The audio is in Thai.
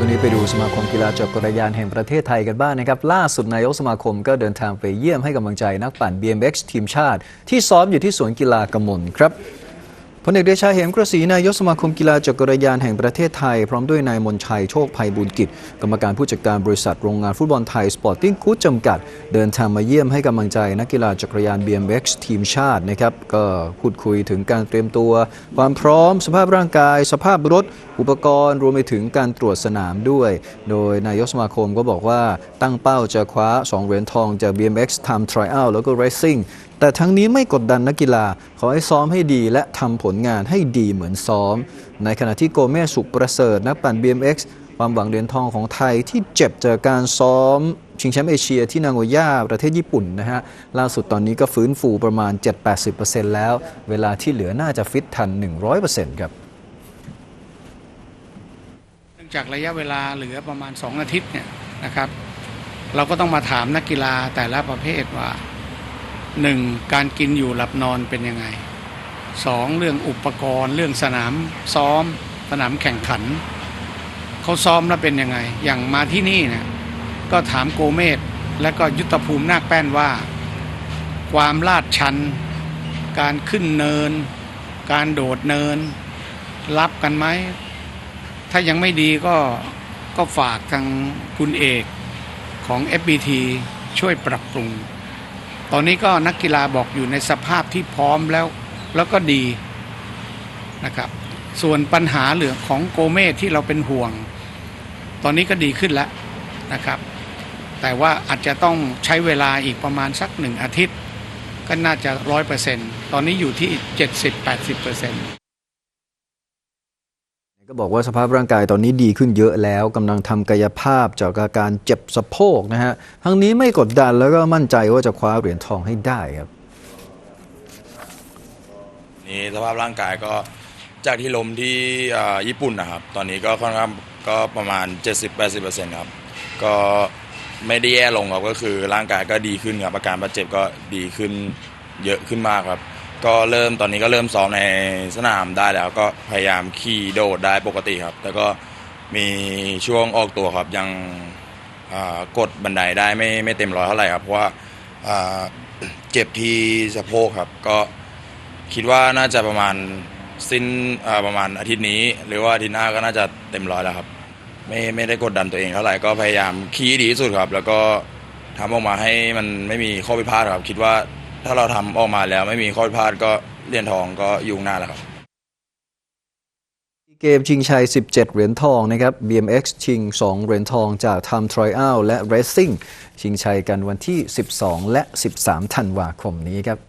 ช่วงนี้ไปดูสมาคมกีฬาจักรยานแห่งประเทศไทยกันบ้างนะครับ ล่าสุดนายกสมาคมก็เดินทางไปเยี่ยมให้กำลังใจนักปั่น BMX ทีมชาติ ที่ซ้อมอยู่ที่สวนกีฬากมลครับ พลเอกเดชาเหมกระศรีนายกสมาคมกีฬาจักรยานแห่งประเทศไทย พร้อมด้วยนายมนชัยโชคภัยบุญกิจ กรรมการผู้จัดการบริษัทโรงงานฟุตบอลไทย สปอร์ติ้งคูดจำกัด เดินทางมาเยี่ยมให้กำลังใจนักกีฬาจักรยาน BMX ทีมชาตินะครับก็พูดคุยถึงการเตรียมตัว ความพร้อม สภาพร่างกาย สภาพรถ อุปกรณ์รวมไปถึงการตรวจสนามด้วย โดยนายกสมาคมก็บอกว่าตั้งเป้าจะคว้า 2 เหรียญทองจาก BMX Time Trial แล้วก็ Racing แต่ทั้งนี้ไม่กดดันนักกีฬา ขอให้ซ้อมให้ดีและทำผลงานให้ดีเหมือนซ้อม ในขณะที่โกเมสุขประเสริฐนักปั่น BMX ความหวังเหรียญทองของไทยที่เจ็บจากการซ้อม ชิงแชมป์เอเชียที่นางโอย่าประเทศญี่ปุ่นนะฮะ ล่าสุดตอนนี้ก็ฟื้นฟูประมาณ 7-80%แล้ว เวลาที่เหลือน่าจะฟิตทัน 100%ครับเนื่องจากระยะเวลาเหลือประมาณ 2 อาทิตย์เนี่ยนะครับ เราก็ต้องมาถามนักกีฬาแต่ละประเภทว่า หนึ่งการกินอยู่หลับนอนเป็นยังไงสองเรื่องอุปกรณ์ เรื่องสนามซ้อม สนามแข่งขันเขาซ้อมแล้วเป็นยังไง อย่างมาที่นี่เนี่ยก็ถามโกเมศและก็ยุทธภูมินาคแป้นว่า ความลาดชัน การขึ้นเนิน การโดดเนิน รับกันไหม ถ้ายังไม่ดีก็ก็ฝากทางคุณเอกของ FBT ช่วยปรับปรุง ตอนนี้ก็นักกีฬาบอกอยู่ในสภาพที่พร้อมแล้ว แล้วก็ดีนะครับ ส่วนปัญหาเหลือของโกเมสที่เราเป็นห่วง ตอนนี้ก็ดีขึ้นแล้วนะครับ แต่ว่าอาจจะต้องใช้เวลาอีกประมาณสักหนึ่งอาทิตย์ ก็น่าจะร้อยเปอร์เซ็นต์ตอนนี้อยู่ที่เจ็ดสิบแปดสิบเปอร์เซ็นต์ ก็บอกว่าสภาพร่างกายตอนนี้ดีขึ้นเยอะแล้วกำลังทำกายภาพจากอาการเจ็บสะโพกนะฮะทั้งนี้ไม่กดดันแล้วก็มั่นใจว่าจะคว้าเหรียญทองให้ได้ครับนี่สภาพร่างกายก็จากที่ล้มที่ญี่ปุ่นนะครับ ตอนนี้ก็ค่อนข้างก็ประมาณ 70-80%ครับก็ไม่ได้แย่ลงครับก็คือร่างกายก็ดีขึ้นครับอาการบาดเจ็บก็ดีขึ้นเยอะขึ้นมากครับ ก็เริ่มตอนนี้ก็เริ่มซ้อมในสนามได้แล้วก็พยายามขี่โดดได้ปกติครับ แต่ก็มีช่วงออกตัวครับยังกดบันไดได้ไม่ไม่เต็มร้อยเท่าไหร่ครับ เพราะว่าเจ็บที่สะโพกครับก็คิดว่าน่าจะประมาณสิ้นประมาณอาทิตย์นี้ หรือว่าอาทิตย์หน้าก็น่าจะเต็มร้อยแล้วครับ ไม่ไม่ได้กดดันตัวเองเท่าไหร่ก็พยายามคีดีที่สุดครับ แล้วก็ทำออกมาให้มันไม่มีข้อผิดพลาดครับ คิดว่า ถ้าเราทำออกมาแล้วไม่มีข้อผิดพลาดก็เหรียญทองก็ยุ่งหน้าแล้วครับเกมชิงชัย 17 เหรียญทองนะครับ BMX ชิง 2 เหรียญทองจาก Time Trial และ Racing ชิงชัยกันวันที่ 12 และ 13 ธันวาคมนี้ครับ